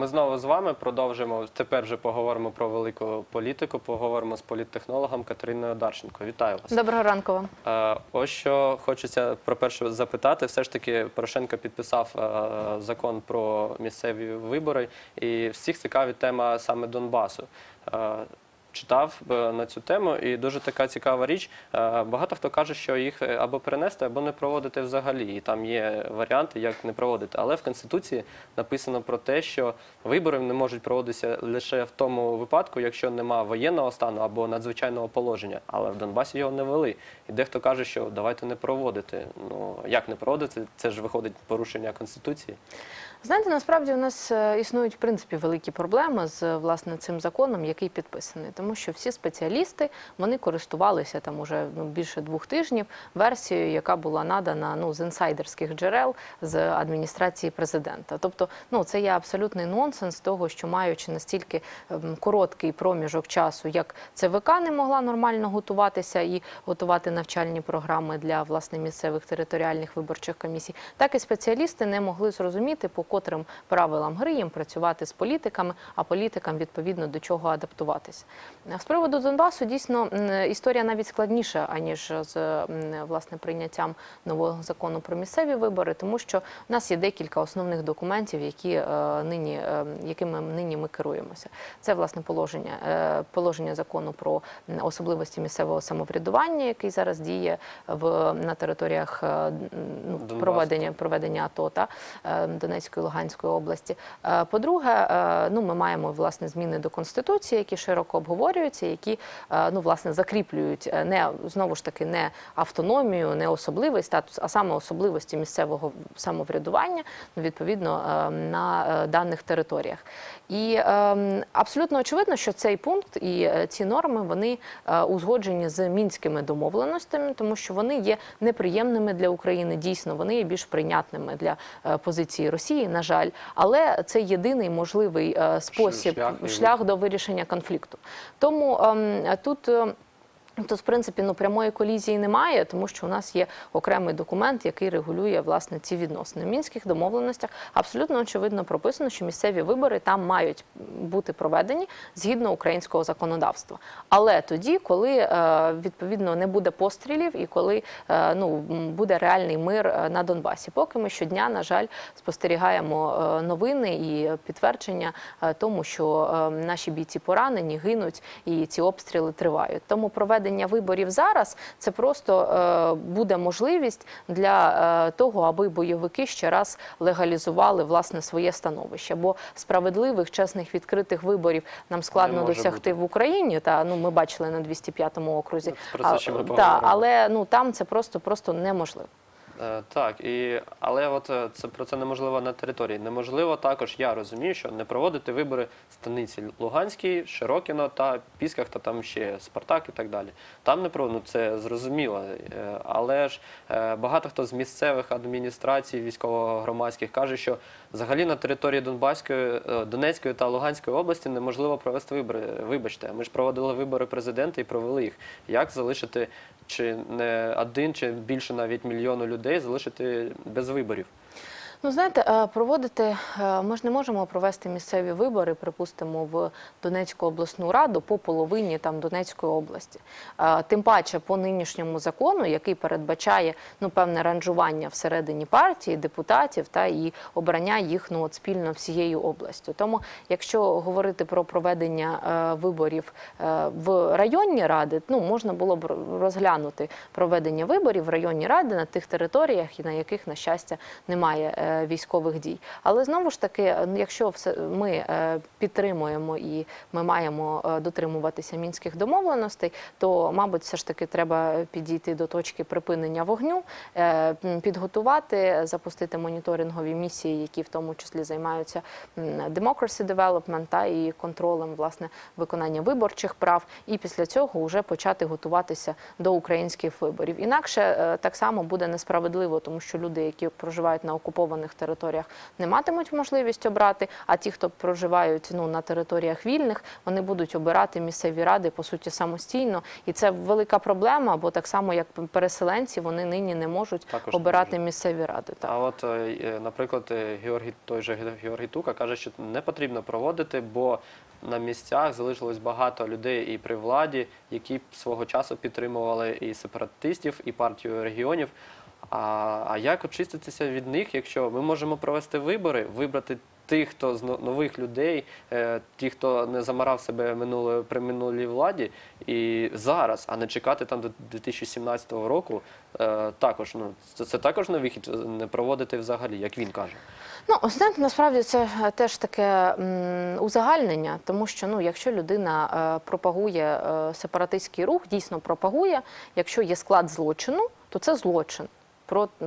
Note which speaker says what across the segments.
Speaker 1: Ми знову з вами продовжимо. Тепер вже поговоримо про велику політику. Поговоримо з політтехнологом Катериною Дарченко. Вітаю вас.
Speaker 2: Доброго ранку вам.
Speaker 1: Е, Ось що хочеться про перше запитати. Все ж таки, Порошенко підписав е, закон про місцеві вибори, і всіх цікавить тема саме Донбасу. Читав е, на цю тему, і дуже така цікава річ. Е, Багато хто каже, що їх е, або перенести, або не проводити взагалі. І там є варіанти, як не проводити. Але в конституції написано про те, що вибори не можуть проводитися лише в тому випадку, якщо нема воєнного стану або надзвичайного положення. Але в Донбасі його не вели. І дехто каже, що давайте не проводити. Ну як не проводити? Це ж виходить порушення конституції.
Speaker 2: Знаєте, насправді у нас е, існують в принципі великі проблеми з власне цим законом, який підписаний, тому що всі спеціалісти вони користувалися там уже ну, більше двох тижнів версією, яка була надана ну з інсайдерських джерел з адміністрації президента. Тобто, ну це є абсолютний нонсенс того, що маючи настільки ем, короткий проміжок часу, як ЦВК не могла нормально готуватися і готувати навчальні програми для власне місцевих територіальних виборчих комісій, так і спеціалісти не могли зрозуміти, по котрим правилам гри їм працювати з політиками, а політикам відповідно до чого адаптуватися. З приводу Донбасу дійсно історія навіть складніша аніж з власне прийняттям нового закону про місцеві вибори, тому що в нас є декілька основних документів, які е, нині е, якими нині ми керуємося. Це власне положення е, положення закону про особливості місцевого самоврядування, який зараз діє в на територіях ну, проведення проведення АТО та е, Донецької Луганської області. Е, По-друге, е, ну ми маємо власне зміни до конституції, які широко обговорюються, які е, ну власне закріплюють не знову ж таки не автономію, не особливий статус, а саме особливості місцевого самоврядування ну, відповідно на даних територіях. І абсолютно очевидно, що цей пункт і ці норми вони узгоджені з мінськими домовленостями, тому що вони є неприємними для України. Дійсно, вони є більш прийнятними для позиції Росії, на жаль, але це єдиний можливий е, спосіб
Speaker 1: шлях
Speaker 2: шлях до вирішення конфлікту. Тому ем, тут. Е, Тут, в принципі, ну прямої колізії немає, тому що у нас є окремий документ, який регулює власне ці відносини. В мінських домовленостях абсолютно очевидно прописано, що місцеві вибори там мають бути проведені згідно українського законодавства. Але тоді, коли е, відповідно не буде пострілів і коли е, ну буде реальний мир е, на Донбасі, поки ми щодня, на жаль, спостерігаємо новини і підтвердження тому, що наші бійці поранені, гинуть і ці обстріли тривають. Тому проведення виборів зараз це просто е, буде можливість для е, того, аби бойовики ще раз легалізували власне своє становище. Бо справедливих, чесних, відкритих виборів нам складно досягти
Speaker 1: бути.
Speaker 2: в Україні. Та ну ми бачили на 205-му окрузі.
Speaker 1: Це
Speaker 2: А, та, але ну там це просто просто неможливо.
Speaker 1: Е, Так, і але от е, це про це неможливо на території. Неможливо також, я розумію, що не проводити вибори станиці Луганській, Широкіно та Пісках, та там ще Спартак і так далі. Там не проводно, ну, це зрозуміло. Е, Але ж багато хто з місцевих адміністрацій, військово-громадських каже, що взагалі на території Донбаської, Донецької та Луганської області неможливо провести вибори. Вибачте, ми ж проводили вибори президента і провели їх. Як залишити чи не один, чи більше навіть мільйону людей залишити без виборів?
Speaker 2: Ну, знаєте, е, проводити е, ми ж не можемо провести місцеві вибори, припустимо, в Донецьку обласну раду по половині там Донецької області. Е, Тим паче по нинішньому закону, який передбачає ну певне ранжування всередині партії, депутатів та і обрання їх ну от спільно всією областю. Тому, якщо говорити про проведення виборів в районні ради, ну можна було б розглянути проведення виборів в районній раді на тих територіях, на яких на щастя немає військових дій. Але знову ж таки, е, якщо все ми е, підтримуємо і ми маємо е, дотримуватися мінських домовленостей, то мабуть, все ж таки треба підійти до точки припинення вогню, е, підготувати, запустити моніторингові місії, які в тому числі займаються democracy development та і контролем власне виконання виборчих прав, і після цього вже почати готуватися до українських виборів. Інакше е, так само буде несправедливо, тому що люди, які проживають на окупованих окупованих територіях не матимуть можливість обрати. А ті, хто проживають ну на територіях вільних, вони будуть обирати місцеві ради по суті самостійно, і це велика проблема, бо так само як переселенці, вони нині не можуть
Speaker 1: Також не
Speaker 2: обирати
Speaker 1: можуть.
Speaker 2: місцеві ради. Так.
Speaker 1: А от, е, е, наприклад, е, Георгій, той же Георгій Тука каже, що не потрібно проводити, бо на місцях залишилось багато людей і при владі, які свого часу підтримували і сепаратистів, і партію регіонів. А, а як очиститися від них, якщо ми можемо провести вибори, вибрати тих, хто з нових людей, е, ті, хто не замарав себе минулої при минулій владі, і зараз, а не чекати там до 2017 року, е, також ну це, це також не вихід не проводити взагалі, як він каже.
Speaker 2: Ну, ось насправді це е, теж таке узагальнення, тому що ну, якщо людина е, пропагує е, сепаратистський рух, дійсно пропагує, якщо є склад злочину, то це злочин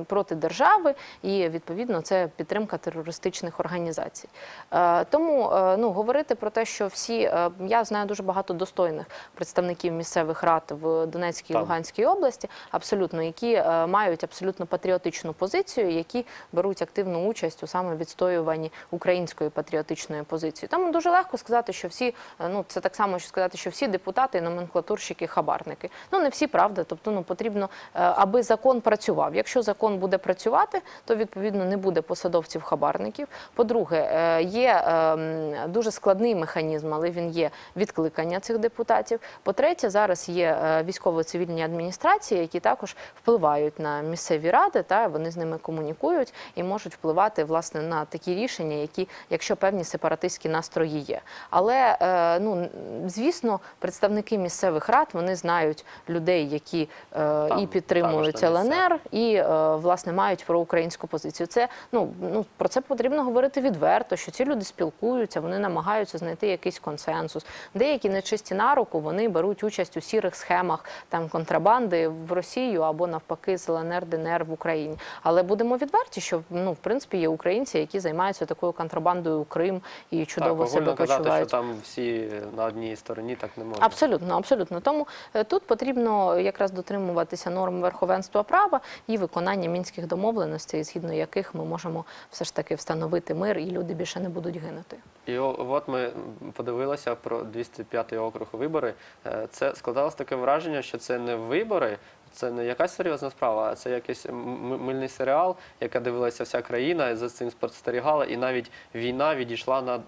Speaker 2: проти, держави, і відповідно це підтримка терористичних організацій. Е, тому е, ну, говорити про те, що всі е, я знаю дуже багато достойних представників місцевих рад в Донецькій і Луганській області, абсолютно, які мають абсолютно патріотичну позицію, які беруть активну участь у саме відстоюванні української патріотичної позиції. Тому дуже легко сказати, що всі ну це так само, що сказати, що всі депутати, номенклатурщики, хабарники. Ну не всі правда. Тобто, ну потрібно, аби закон працював. Якщо закон буде працювати, то відповідно не буде посадовців хабарників. По-друге, е, є е, дуже складний механізм, але він є відкликання цих депутатів. По-третє, зараз є е, військово-цивільні адміністрації, які також впливають на місцеві ради, та вони з ними комунікують і можуть впливати власне на такі рішення, які, якщо певні сепаратистські настрої є. Але е, ну звісно, представники місцевих рад вони знають людей, які і підтримують. ЛНР, і власне мають проукраїнську позицію. Це ну ну про це потрібно говорити відверто, що ці люди спілкуються, вони намагаються знайти якийсь консенсус. Деякі нечисті на руку вони беруть участь у сірих схемах там контрабанди в Росію або навпаки з ЛНР, ДНР в Україні. Але будемо відверті, що ну в принципі є українці, які займаються такою контрабандою у Крим і чудово
Speaker 1: так,
Speaker 2: себе
Speaker 1: огульно казати, що там всі на одній стороні так не можна.
Speaker 2: Абсолютно, абсолютно. Тому е, тут потрібно якраз дотримуватися норм верховенства права і виконання мінських домовленостей, згідно яких ми можемо все ж таки встановити мир, і люди більше не будуть гинути.
Speaker 1: І от ми подивилися про 205 округ вибори. Е, Це складалось таке враження, що це не вибори, це не якась серйозна справа, а це якийсь мильний серіал, яка дивилася вся країна, за цим спостерігала, і навіть війна відійшла на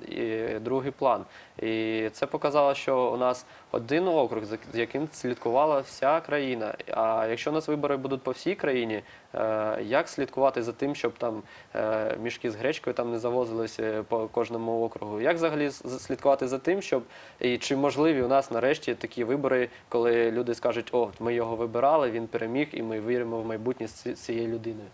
Speaker 1: другий план. І це показало, що у нас один округ, за яким слідкувала вся країна. А якщо у нас вибори будуть по всій країні, е, як слідкувати за тим, щоб там е, мішки з гречкою там не завозились е, по кожному округу? Як взагалі слідкувати за тим, щоб і чи можливі у нас нарешті такі вибори, коли люди скажуть, о, ми його вибирали, він переміг, і ми віримо в майбутнє з цією людиною?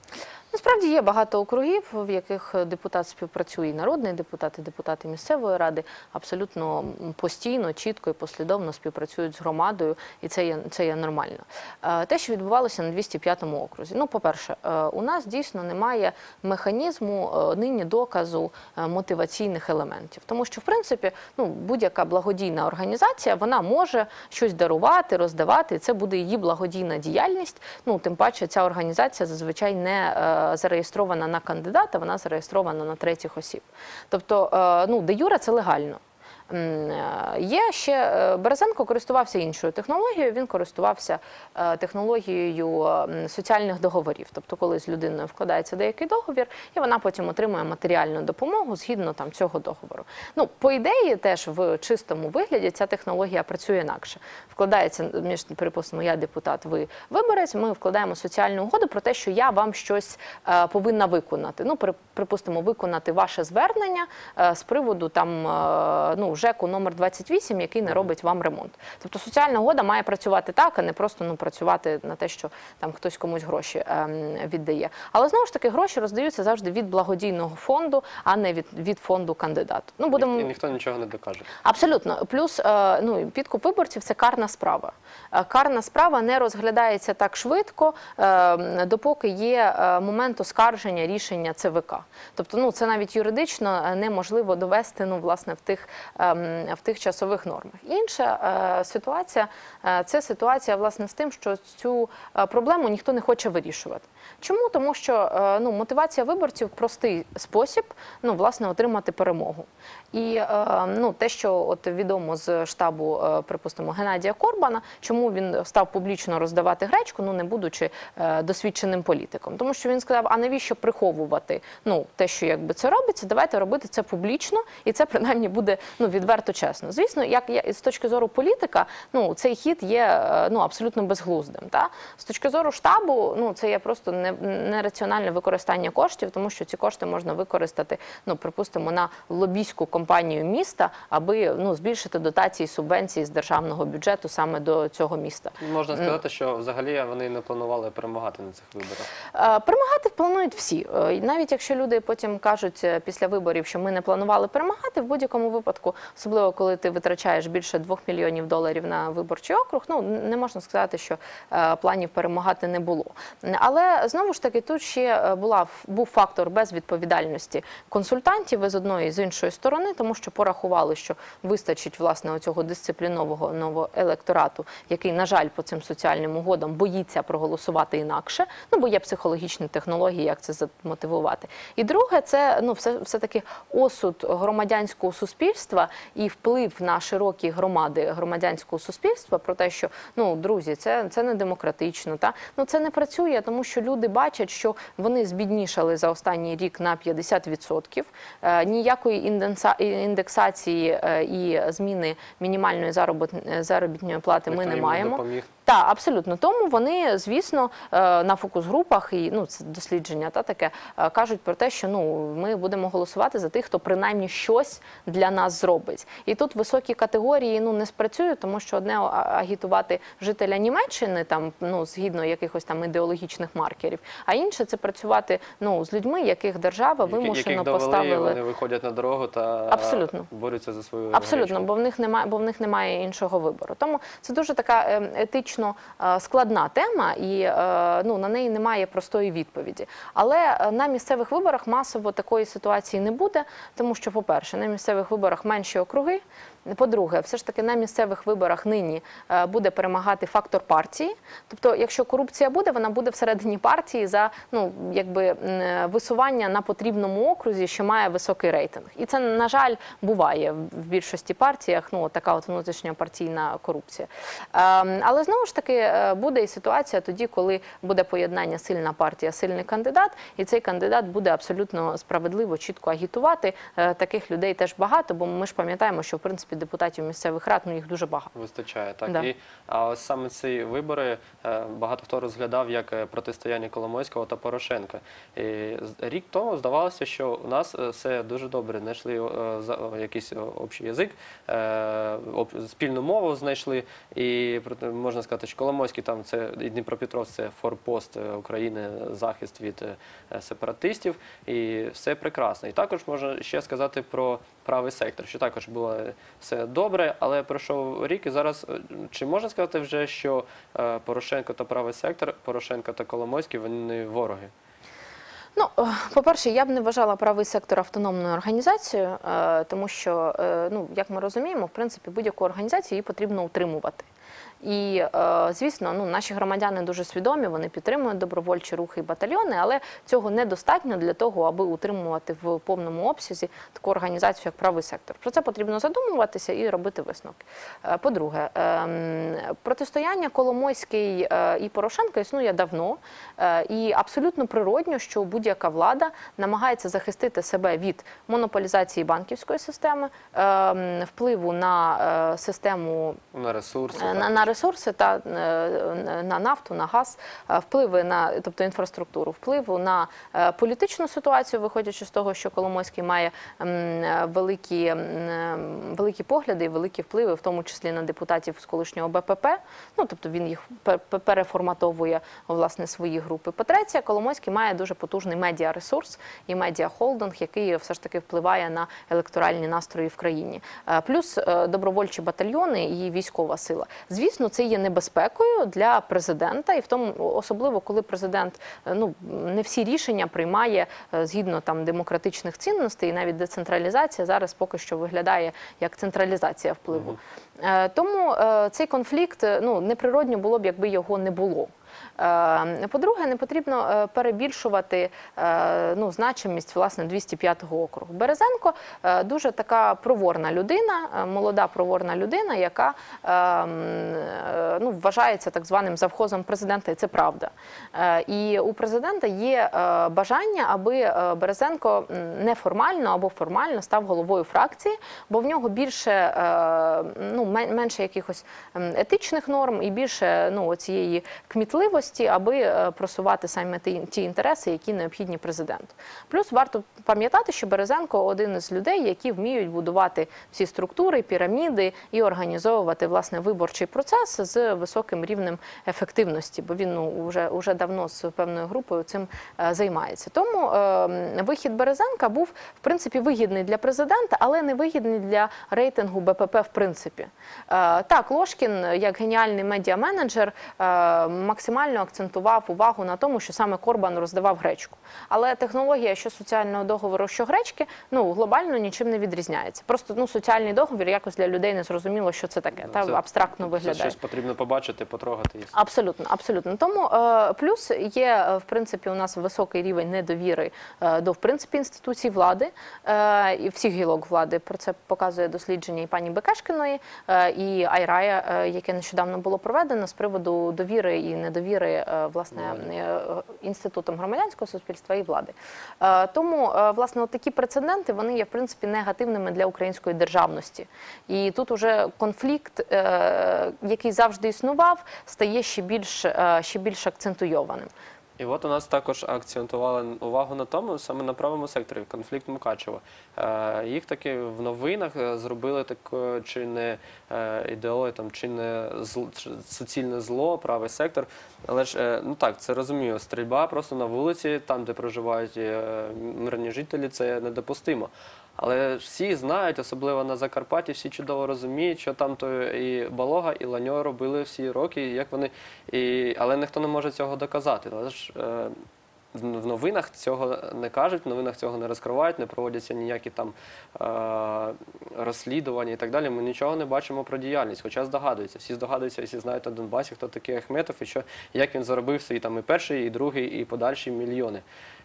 Speaker 2: Насправді є багато округів, в яких депутат співпрацює і народний депутат, і депутати місцевої ради абсолютно постійно, чітко і послідовно співпрацюють з громадою, і це є, це є нормально. Е, Те, що відбувалося на 205-му окрузі. Ну, по-перше, е, у нас дійсно немає механізму е, нині доказу мотиваційних елементів, тому що в принципі ну, будь-яка благодійна організація вона може щось дарувати, роздавати, і це буде її благодійна діяльність. Ну тим паче, ця організація зазвичай не зареєстрована на кандидата, вона зареєстрована на третіх осіб. Тобто, е, ну де юра це легально. Е, Є ще е, Березенко користувався іншою технологією. Він користувався е, технологією соціальних договорів. Тобто, коли з людиною вкладається деякий договір, і вона потім отримує матеріальну допомогу згідно там цього договору. Ну, по ідеї, теж в чистому вигляді ця технологія працює інакше. Вкладається між припустимо, я депутат, ви виборець. Ми вкладаємо соціальну угоду про те, що я вам щось повинна виконати. Ну, при- припустимо, виконати ваше звернення з приводу там ну ЖЕКу номер 28, який не робить вам ремонт. Тобто соціальна угода має працювати так, а не просто ну працювати на те, що там хтось комусь гроші ем, віддає. Але знову ж таки гроші роздаються завжди від благодійного фонду, а не від, від фонду кандидату. Ну будемо
Speaker 1: І ніхто нічого не докаже.
Speaker 2: Абсолютно. Плюс е, ну, підкуп виборців це карна справа. Е, Карна справа не розглядається так швидко, е, допоки є момент оскарження рішення ЦВК. Тобто, ну це навіть юридично неможливо довести ну, власне, в тих в тих часових нормах. Інша е, ситуація е, це ситуація власне з тим, що цю е, проблему ніхто не хоче вирішувати. Чому? Тому що ну, мотивація виборців простий спосіб ну, власне, отримати перемогу. І ну, те, що от відомо з штабу, припустимо, Геннадія Корбана, чому він став публічно роздавати гречку, ну не будучи досвідченим політиком. Тому що він сказав: а навіщо приховувати ну, те, що якби це робиться, давайте робити це публічно, і це принаймні буде ну, відверто чесно. Звісно, як я з точки зору політика, ну цей хід є е, ну, абсолютно безглуздим. Та? З точки зору штабу, ну це є просто не- нераціональне використання коштів, тому що ці кошти можна використати, ну припустимо, на лобійську компанію міста, аби ну збільшити дотації субвенції з державного бюджету саме до цього міста.
Speaker 1: Можна сказати, що взагалі вони не планували перемагати на цих виборах.
Speaker 2: Е, Перемагати планують всі. Е, і Навіть якщо люди потім кажуть після виборів, що ми не планували перемагати, в будь-якому випадку, особливо коли ти витрачаєш більше двох мільйонів доларів на виборчий округ, ну не можна сказати, що е, планів перемагати не було. Але знову ж таки, тут ще е, була був фактор безвідповідальності консультантів з одної з іншої сторони, тому що порахували, що вистачить власне оцього дисциплінового нового електорату, який, на жаль, по цим соціальним угодам боїться проголосувати інакше. Ну бо є психологічні технології, як це замотивувати. І друге, це ну все, все таки осуд громадянського суспільства і вплив на широкі громади громадянського суспільства про те, що ну друзі, це, це не демократично. Та ну це не працює, тому що люди бачать, що вони збіднішали за останній рік на 50%. Е, ніякої індексації е, і зміни мінімальної заробот- заробітної плати ми не
Speaker 1: не
Speaker 2: маємо.
Speaker 1: допоміг.
Speaker 2: Так, абсолютно. Тому вони, звісно, е, на фокус-групах і ну це дослідження та таке е, кажуть про те, що ну ми будемо голосувати за тих, хто принаймні щось для нас зробить. І тут високі категорії ну не спрацюють, тому що одне агітувати жителя Німеччини там ну згідно якихось там ідеологічних маркерів, а інше це працювати ну з людьми, яких держава вимушено
Speaker 1: яких довели,
Speaker 2: поставили.
Speaker 1: вони виходять на дорогу та
Speaker 2: Абсолютно.
Speaker 1: борються за свою
Speaker 2: Абсолютно,
Speaker 1: гречку.
Speaker 2: бо в них немає, бо в них немає іншого вибору. Тому це дуже така е, етично е, складна тема, і е, ну на неї немає простої відповіді. Але е, на місцевих виборах масово такої ситуації не буде, тому що, по-перше, на місцевих виборах менші округи. По-друге, все ж таки на місцевих виборах нині е, буде перемагати фактор партії. Тобто, якщо корупція буде, вона буде всередині партії за ну якби висування на потрібному окрузі, що має високий рейтинг. І це на жаль буває в більшості партіях. Ну така от внутрішня партійна корупція. Ем, Але знову ж таки е, буде і ситуація тоді, коли буде поєднання сильна партія, сильний кандидат, і цей кандидат буде абсолютно справедливо, чітко агітувати. Е, Таких людей теж багато, бо ми ж пам'ятаємо, що в принципі депутатів місцевих рад ну їх дуже багато.
Speaker 1: Вистачає так.
Speaker 2: Да.
Speaker 1: І а ось саме ці вибори е, багато хто розглядав як е, протистояння Коломойського та Порошенка. І рік тому здавалося, що у нас е, все дуже добре. Знайшли якийсь общий язик, об- спільну мову знайшли. І можна сказати, що Коломойський там це і Дніпропетровськ це форпост України, захист від сепаратистів, і все прекрасно. І також можна ще сказати про правий сектор, що також було все добре, але пройшов рік і зараз е, чи можна сказати вже, що е, Порошенко та правий сектор, Порошенко та Коломойський вони вороги?
Speaker 2: Ну, е, по-перше, я б не вважала правий сектор автономною організацією, тому що, ну, як ми розуміємо, в принципі, будь-яку організацію її потрібно утримувати. І, е, звісно, ну, наші громадяни дуже свідомі, вони підтримують добровольчі рухи і батальйони, але цього недостатньо для того, аби утримувати в повному обсязі таку організацію, як правий сектор. Про це потрібно задумуватися і робити висновки. Е, По-друге, ем, протистояння Коломойський е, і Порошенка існує давно, і абсолютно природньо, що будь-яка влада намагається захистити себе від монополізації банківської системи, ем, впливу на систему
Speaker 1: На ресурси.
Speaker 2: На, на ресурси та е, на нафту, на газ, е, впливи на тобто інфраструктуру, впливу на е, політичну ситуацію, виходячи з того, що Коломойський має великі, великі погляди і великі впливи, в тому числі на депутатів з колишнього БПП. Ну тобто він їх пе- пе- переформатовує власне свої групи. По-третє, Коломойський має дуже потужний медіаресурс і медіахолдинг, який все ж таки впливає на електоральні настрої в країні. Плюс добровольчі батальйони і військова сила. Звісно, дійсно це є небезпекою для президента, і в тому особливо коли президент е, ну не всі рішення приймає е, згідно там демократичних цінностей, і навіть децентралізація зараз поки що виглядає як централізація впливу. Е, Тому цей конфлікт ну неприродньо було б, якби його не було. Е, По-друге, не потрібно е, перебільшувати е, ну, значимість власне 205-го округу. Березенко дуже така проворна людина, молода проворна людина, яка ну, вважається так званим завхозом президента, і це правда. І у президента є бажання, аби Березенко неформально або формально став головою фракції, бо в нього більше ну, менше якихось етичних норм і більше ну, цієї кмітливості, аби е, просувати саме ті, інтереси, які необхідні президенту. Плюс варто пам'ятати, що Березенко один із людей, які вміють будувати всі структури, піраміди і організовувати власне виборчий процес з високим рівнем ефективності, бо він ну вже, вже давно з певною групою цим е, займається. Тому е, вихід Березенка був в принципі вигідний для президента, але не вигідний для рейтингу БПП в принципі. Е, так, Лошкін, як геніальний медіаменеджер, е, максимально акцентував увагу на тому, що саме Корбан роздавав гречку. Але технологія що соціального договору, що гречки, ну глобально нічим не відрізняється. Просто ну соціальний договір якось для людей не зрозуміло, що це таке.
Speaker 1: Ну,
Speaker 2: та
Speaker 1: це-
Speaker 2: абстрактно
Speaker 1: Це
Speaker 2: виглядає.
Speaker 1: щось потрібно побачити, потрогати і.
Speaker 2: Абсолютно, абсолютно. Тому е, плюс є е, в принципі у нас високий рівень недовіри е, до в принципі інституцій влади е, і всіх гілок влади. Про це показує дослідження і пані Бекешкиної, е, і Айрая, е, яке нещодавно було проведено з приводу довіри і недовіри е, власне е, інститутом громадянського суспільства і влади. Е, тому власне такі прецеденти вони є в принципі негативними для української державності. І тут уже конфлікт, який завжди існував, стає ще більш ще більш акцентуйованим.
Speaker 1: І от у нас також акцентували увагу на тому, саме на правому секторі, конфлікт Мукачева. Е, їх таки в новинах е, зробили таке чи не е, ідеологію, там, чи не зл, чи суцільне зло, правий сектор. Але ж, ну так, це розумію, стрільба просто на вулиці, там, де проживають мирні жителі, це недопустимо. Але всі знають, особливо на Закарпатті, всі чудово розуміють, що там то і Балога, і Ланьо робили всі роки, як вони. І... Але ніхто не може цього доказати. Але ж е, в новинах цього не кажуть, в новинах цього не розкривають, не проводяться ніякі там е, розслідування і так далі. Ми нічого не бачимо про діяльність, хоча здогадуються. Всі здогадуються, всі знають на Донбасі, хто такий Ахметов і що, як він заробив свої там і перший, і другий, і подальші мільйони.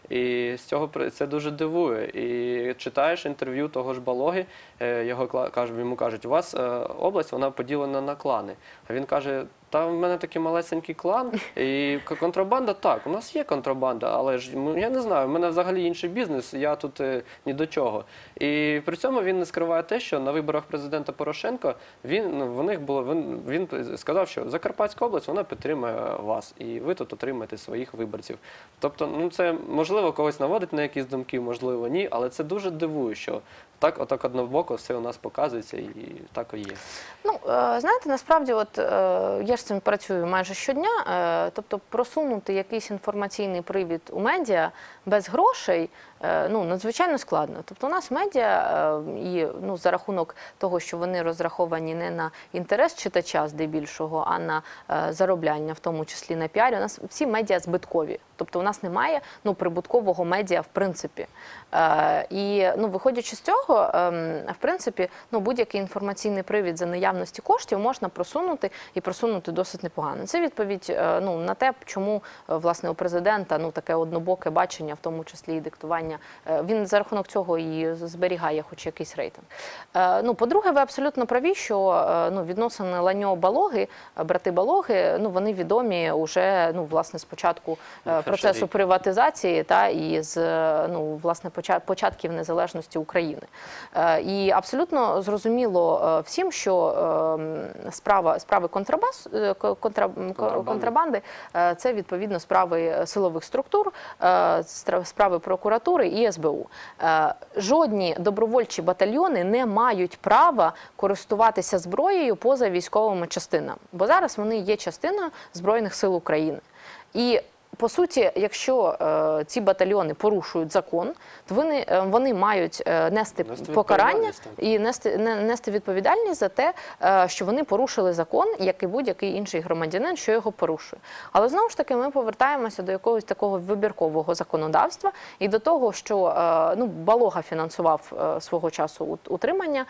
Speaker 1: І з цього це дуже дивує. І читаєш інтерв'ю того ж Балоги, е, його кажуть, йому кажуть, у вас е, область вона поділена на клани. А він каже. Та в мене такий малесенький клан, і контрабанда так, у нас є контрабанда, але ж я не знаю, в мене взагалі інший бізнес, я тут е, ні до чого. І при цьому він не скриває те, що на виборах президента Порошенка він ну, в них було він, він сказав, що Закарпатська область вона підтримує вас, і ви тут отримаєте своїх виборців. Тобто, ну це можливо когось наводить на якісь думки, можливо, ні, але це дуже дивує, що так, отак однобоко все у нас показується, і так і є.
Speaker 2: Ну, е, знаєте, насправді, от е, я ж цим працюю майже щодня. е, Тобто, просунути якийсь інформаційний привід у медіа без грошей е, ну надзвичайно складно. Тобто, у нас медіа е, і ну за рахунок того, що вони розраховані не на інтерес читача здебільшого, а на е, заробляння, в тому числі на піарі. У нас всі медіа збиткові. Тобто, у нас немає ну прибуткового медіа в принципі. І ну, виходячи з цього, ем, в принципі, ну будь-який інформаційний привід за наявності коштів можна просунути і просунути досить непогано. Це відповідь ну на те, чому власне у президента ну таке однобоке бачення, в тому числі і диктування. Е, Він за рахунок цього і зберігає, хоч якийсь рейтинг. Е, Ну, по-друге, ви абсолютно праві, що е, ну відносини Ланьо Балоги, брати Балоги, ну вони відомі уже ну власне спочатку е,
Speaker 1: Ну,
Speaker 2: процесу приватизації та і з ну власне початків незалежності України. І абсолютно зрозуміло всім, що е, справа справи контрабас контра,
Speaker 1: Контрабанди.
Speaker 2: це відповідно справи силових структур, справи прокуратури і СБУ. Е, Жодні добровольчі батальйони не мають права користуватися зброєю поза військовими частинами, бо зараз вони є частиною збройних сил України. І по суті, якщо е, ці батальйони порушують закон, то вони, е, вони мають е, нести
Speaker 1: Нести
Speaker 2: покарання і нести, не- нести відповідальність за те, е, що вони порушили закон, як і будь-який інший громадянин, що його порушує. Але знову ж таки, ми повертаємося до якогось такого вибіркового законодавства і до того, що е, ну, Балога фінансував е, свого часу ут- утримання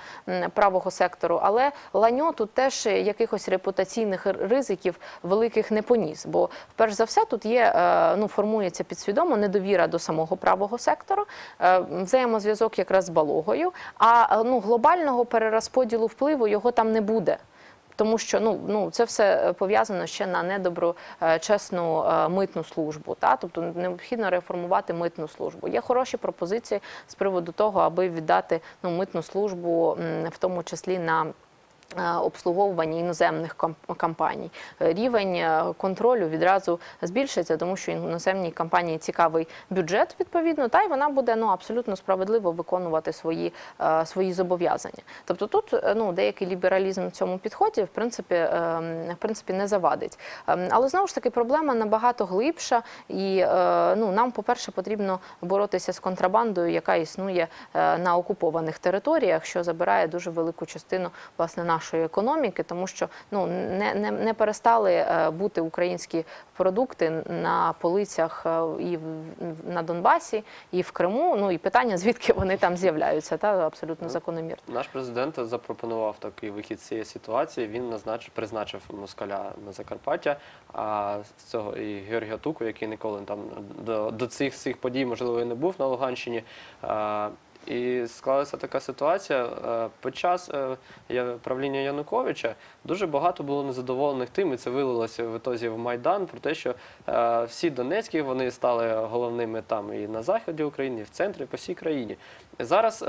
Speaker 2: правого сектору, але Ланьо тут теж якихось репутаційних ризиків великих не поніс. Бо перш за все тут є е, ну формується підсвідомо недовіра до самого правого сектору, е, взаємозв'язок якраз з балогою. А е, ну глобального перерозподілу впливу його там не буде. Тому що ну, ну це все пов'язано ще на недобру е, чесну е, митну службу. Та тобто необхідно реформувати митну службу. Є хороші пропозиції з приводу того, аби віддати ну митну службу, в тому числі на е, обслуговування іноземних ком- компаній. Е, Рівень е, контролю відразу збільшиться, тому що іноземній компанії цікавий бюджет відповідно, та й вона буде ну абсолютно справедливо виконувати свої, е, свої зобов'язання. Тобто тут е, ну деякий лібералізм в цьому підході в принципі, е, в принципі не завадить. Ем, Але знову ж таки проблема набагато глибша, і е, ну нам, по-перше, потрібно боротися з контрабандою, яка існує е, на окупованих територіях, що забирає дуже велику частину власне нашої економіки, тому що ну не, не, не перестали е, бути українські продукти на полицях е, і в- на Донбасі, і в Криму. Ну і питання, звідки вони там з'являються, та абсолютно закономірно.
Speaker 1: Наш президент запропонував такий вихід з цієї ситуації. Він назначив, призначив москаля на Закарпаття, а з цього і Георгія Туку, який ніколи там до, до цих всіх подій, можливо, і не був на Луганщині. А, і склалася така ситуація. е, Під час е, правління Януковича дуже багато було незадоволених тим, і це вилилося в ітозі в Майдан про те, що е, всі Донецькі вони стали головними там і на заході України, і в центрі, по всій країні. Зараз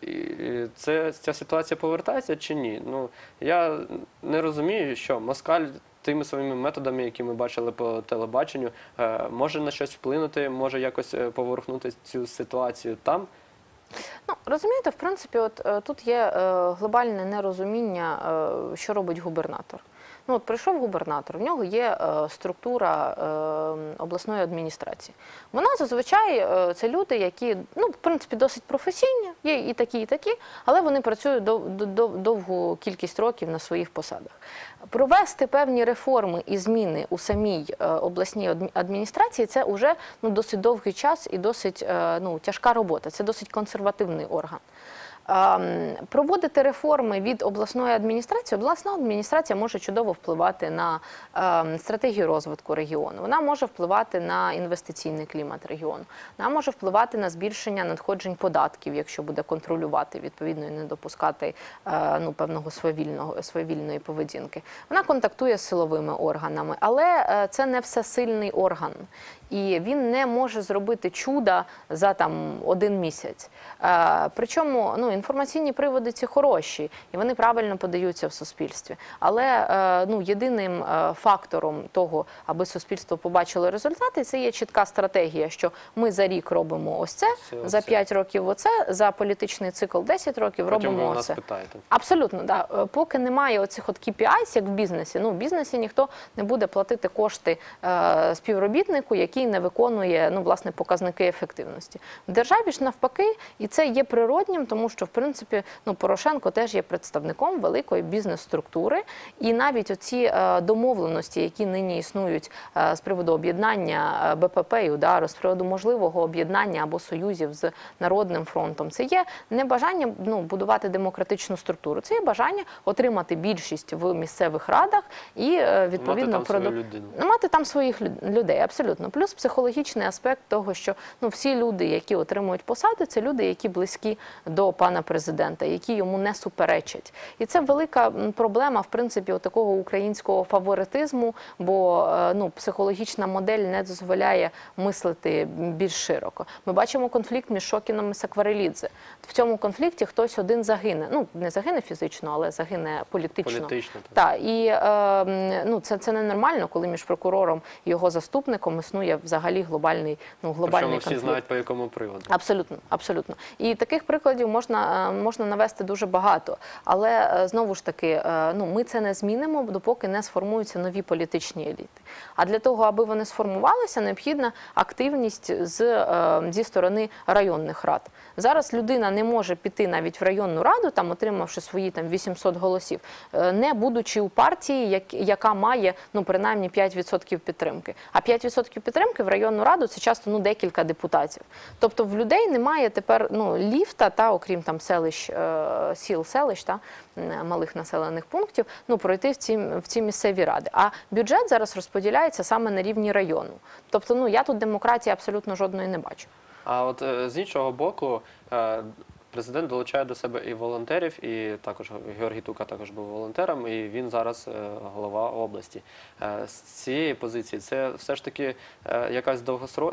Speaker 1: і- і це, ця ситуація повертається чи ні? Ну я не розумію, що москаль. Тими своїми методами, які ми бачили по телебаченню, може на щось вплинути, може якось поворухнути цю ситуацію там.
Speaker 2: Ну розумієте, в принципі, от е, тут є е, глобальне нерозуміння, е, що робить губернатор. Ну, от прийшов губернатор, в нього є е, структура е, обласної адміністрації. Вона зазвичай е, це люди, які ну, в принципі досить професійні, є і такі, і такі, але вони працюють дов, дов, довгу кількість років на своїх посадах. Провести певні реформи і зміни у самій е, обласній адміністрації це вже ну, досить довгий час і досить е, ну, тяжка робота. Це досить консервативний орган. Проводити реформи від обласної адміністрації. Обласна адміністрація може чудово впливати на ем, стратегію розвитку регіону. Вона може впливати на інвестиційний клімат регіону. Вона може впливати на збільшення надходжень податків, якщо буде контролювати відповідно і не допускати е, ну, певного своєвільного своєвільної поведінки. Вона контактує з силовими органами, але е, це не всесильний орган. І він не може зробити чуда за там один місяць. Е, причому ну, інформаційні приводи ці хороші, і вони правильно подаються в суспільстві. Але е, ну, єдиним е, фактором того, аби суспільство побачило результати, це є чітка стратегія, що ми за рік робимо ось це,
Speaker 1: Це
Speaker 2: за
Speaker 1: оце.
Speaker 2: 5 років оце, за політичний цикл 10 років
Speaker 1: Потім
Speaker 2: робимо
Speaker 1: ви нас
Speaker 2: оце.
Speaker 1: питаєте.
Speaker 2: Абсолютно, да. Е, Поки немає оцих от KPIs, як в бізнесі. Ну, в бізнесі ніхто не буде платити кошти е, співробітнику, який не виконує ну, власне, показники ефективності. В державі ж навпаки, і це є природнім, тому що в принципі ну, Порошенко теж є представником великої бізнес-структури, і навіть оці е, домовленості, які нині існують е, з приводу об'єднання е, БПП і удару, з приводу можливого об'єднання або союзів з народним фронтом, це є не бажання ну, будувати демократичну структуру, це є бажання отримати більшість в місцевих радах і відповідно
Speaker 1: Мати там свою
Speaker 2: проду-. Ну, мати там своїх людей, абсолютно. Плюс психологічний аспект того, що ну всі люди, які отримують посади, це люди, які близькі до пана президента, які йому не суперечать. І це велика проблема, в принципі, такого українського фаворитизму, бо е, ну психологічна модель не дозволяє мислити більш широко. Ми бачимо конфлікт між Шокіном і Сакварелідзе. В цьому конфлікті хтось один загине. Ну не загине фізично, але загине політично.
Speaker 1: Політично, так.
Speaker 2: Так, і е, ну, це, це ненормально, коли між прокурором і його заступником існує взагалі глобальний, ну, глобальний
Speaker 1: Причому всі знають по якому приводу.
Speaker 2: Абсолютно, абсолютно. І таких прикладів можна можна, е, навести дуже багато. Але е, знову ж таки, е, ну ми це не змінимо, допоки не сформуються нові політичні еліти. А для того, аби вони сформувалися, необхідна активність з, зі сторони районних рад. Зараз людина не може піти навіть в районну раду, там отримавши свої там 800 голосів, не будучи у партії, яка має ну принаймні 5% підтримки. А 5% підтримки в районну раду це часто ну декілька депутатів. Тобто в людей немає тепер ну ліфта, та окрім там селищ, е, сіл, селищ та малих населених пунктів, ну пройти в ці в ці місцеві ради. А бюджет зараз розподіляється саме на рівні району. Тобто, ну я тут демократії абсолютно жодної не бачу.
Speaker 1: А от е, з іншого боку, е, президент долучає до себе і волонтерів, і також Георгій Тука також був волонтером, і він зараз е, голова області. Е, З цієї позиції це все ж таки е, якась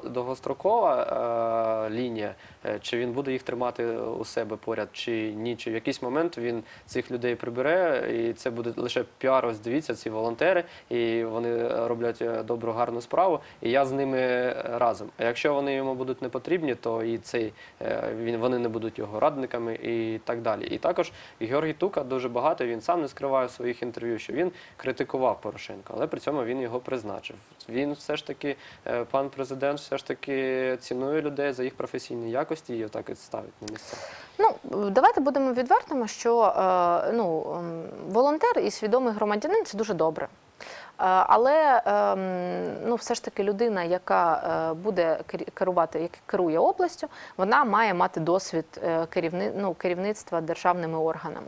Speaker 1: довгострокова лінія, чи він буде їх тримати у себе поряд, чи ні, чи в якийсь момент він цих людей прибере, і це буде лише піар. Ось дивіться, ці волонтери, і вони роблять добру, гарну справу, і я з ними разом. А якщо вони йому будуть не потрібні, то і цей він вони не будуть його радниками і так далі. І також Георгій Тука дуже багато. Він сам не скриває в своїх інтерв'ю, що він критикував Порошенка, але при цьому він його призначив. Він все ж таки, е, пан президент, все ж таки цінує людей за їх професійні якості і отак і ставить на місця.
Speaker 2: Ну, давайте будемо відвертими, що е, ну, волонтер і свідомий громадянин це дуже добре. Е, Але ем, ну, все ж таки людина, яка е, буде кер- керувати, яка керує областю, вона має мати досвід е, керівни, ну, керівництва державними органами.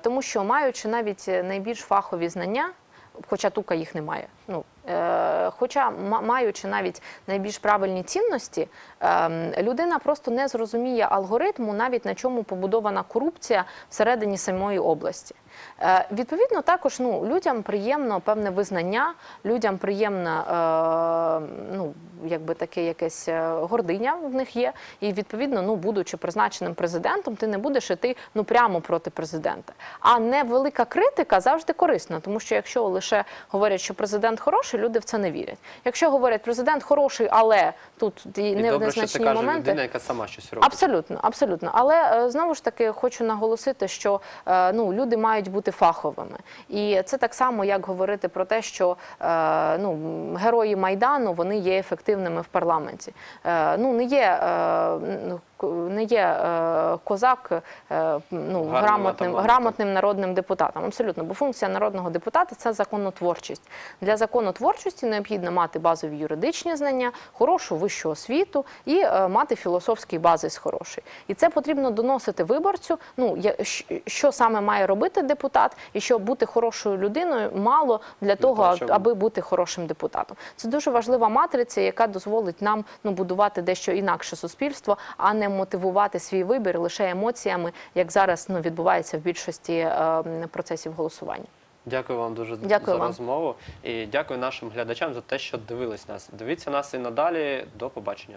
Speaker 2: Тому що, маючи навіть найбільш фахові знання, хоча тука їх немає. Ну, е, хоча маючи навіть найбільш правильні цінності, ем, людина просто не зрозуміє алгоритму, навіть на чому побудована корупція всередині самої області. Е, відповідно, також ну, людям приємно певне визнання, людям приємна е, ну, якби таке якесь е, гординя в них є. І відповідно, ну, будучи призначеним президентом, ти не будеш іти ну, прямо проти президента. А невелика критика завжди корисна, тому що якщо лише говорять, що президент хороший, люди в це не вірять. Якщо говорять, президент хороший, але тут і не
Speaker 1: добре, що це каже
Speaker 2: моменти.
Speaker 1: людина, яка сама щось робить.
Speaker 2: Абсолютно, абсолютно. Але е, знову ж таки хочу наголосити, що е, ну, люди мають бути фаховими. І це так само, як говорити про те, що е, ну, герої Майдану вони є ефективними в парламенті. Ну, не є, не є е, козак е, ну, грамотним, грамотним народним депутатом. Абсолютно, бо функція народного депутата це законотворчість. Для законотворчості необхідно мати базові юридичні знання, хорошу вищу освіту і е, мати філософський базис хороший. І це потрібно доносити виборцю. Ну що саме має робити депутат, і що бути хорошою людиною мало для того,
Speaker 1: того,
Speaker 2: аби бути хорошим депутатом. Це дуже важлива матриця, яка дозволить нам ну будувати дещо інакше суспільство, а не мотивувати свій вибір лише емоціями, як зараз ну відбувається в більшості е, процесів голосування.
Speaker 1: Дякую вам дуже
Speaker 2: Дякую
Speaker 1: за
Speaker 2: вам.
Speaker 1: розмову і дякую нашим глядачам за те, що дивились нас. Дивіться нас і надалі. До побачення.